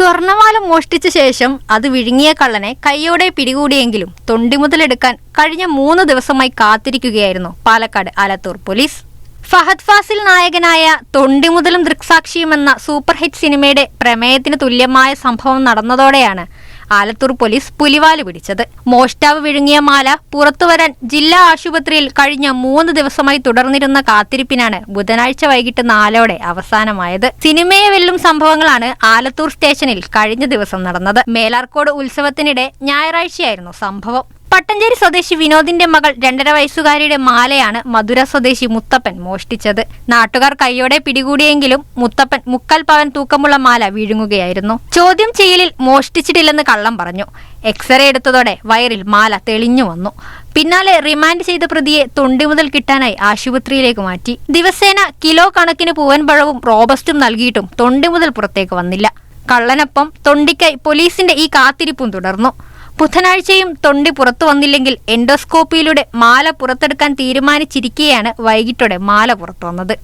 സ്വർണമാല മോഷ്ടിച്ച ശേഷം അത് വിഴുങ്ങിയ കള്ളനെ കൈയോടെ പിടികൂടിയെങ്കിലും തൊണ്ടി മുതലെടുക്കാൻ കഴിഞ്ഞ മൂന്ന് ദിവസമായി കാത്തിരിക്കുകയായിരുന്നു പാലക്കാട് ആലത്തൂർ പോലീസ്. ഫഹദ് ഫാസിൽ നായകനായ തൊണ്ടിമുതലും ദൃക്സാക്ഷിയും എന്ന സൂപ്പർ ഹിറ്റ് സിനിമയുടെ പ്രമേയത്തിന് തുല്യമായ സംഭവം നടന്നതോടെയാണ് ആലത്തൂർ പോലീസ് പുലിവാൽ പിടിച്ചത്. മോഷ്ടാവ് വിഴുങ്ങിയ മാല പുറത്തുവരാൻ ജില്ലാ ആശുപത്രിയിൽ കഴിഞ്ഞ മൂന്ന് ദിവസമായി തുടർന്നിരുന്ന കാത്തിരിപ്പിനാണ് ബുധനാഴ്ച വൈകിട്ട് നാലോടെ അവസാനമായത്. സിനിമയെ വെല്ലും സംഭവങ്ങളാണ് ആലത്തൂർ സ്റ്റേഷനിൽ കഴിഞ്ഞ ദിവസം നടന്നത്. മേലാർക്കോട് ഉത്സവത്തിനിടെ ഞായറാഴ്ചയായിരുന്നു സംഭവം. പട്ടഞ്ചേരി സ്വദേശി വിനോദിന്റെ മകൾ രണ്ടര വയസ്സുകാരിയുടെ മാലയാണ് മധുര സ്വദേശി മുത്തപ്പൻ മോഷ്ടിച്ചത്. നാട്ടുകാർ കൈയോടെ പിടികൂടിയെങ്കിലും മുത്തപ്പൻ മുക്കാൽ പവൻ തൂക്കമുള്ള മാല വിഴുങ്ങുകയായിരുന്നു. ചോദ്യം ചെയ്യലിൽ മോഷ്ടിച്ചിട്ടില്ലെന്ന് കള്ളം പറഞ്ഞു. എക്സ്റേ എടുത്തതോടെ വയറിൽ മാല തെളിഞ്ഞു വന്നു. പിന്നാലെ റിമാൻഡ് ചെയ്ത പ്രതിയെ തൊണ്ടി മുതൽ കിട്ടാനായി ആശുപത്രിയിലേക്ക് മാറ്റി. ദിവസേന കിലോ കണക്കിന് പൂവൻപഴവും റോബസ്റ്റും നൽകിയിട്ടും തൊണ്ടി മുതൽ പുറത്തേക്ക് വന്നില്ല. കള്ളനൊപ്പം തൊണ്ടിക്കായി പോലീസിന്റെ ഈ കാത്തിരിപ്പും തുടർന്നു. ബുധനാഴ്ചയും തൊണ്ടി പുറത്തു വന്നില്ലെങ്കിൽ എൻഡോസ്കോപ്പിയിലൂടെ മാല പുറത്തെടുക്കാൻ തീരുമാനിച്ചിരിക്കെയാണ് വൈകിട്ടോടെ മാല പുറത്തു വന്നത്.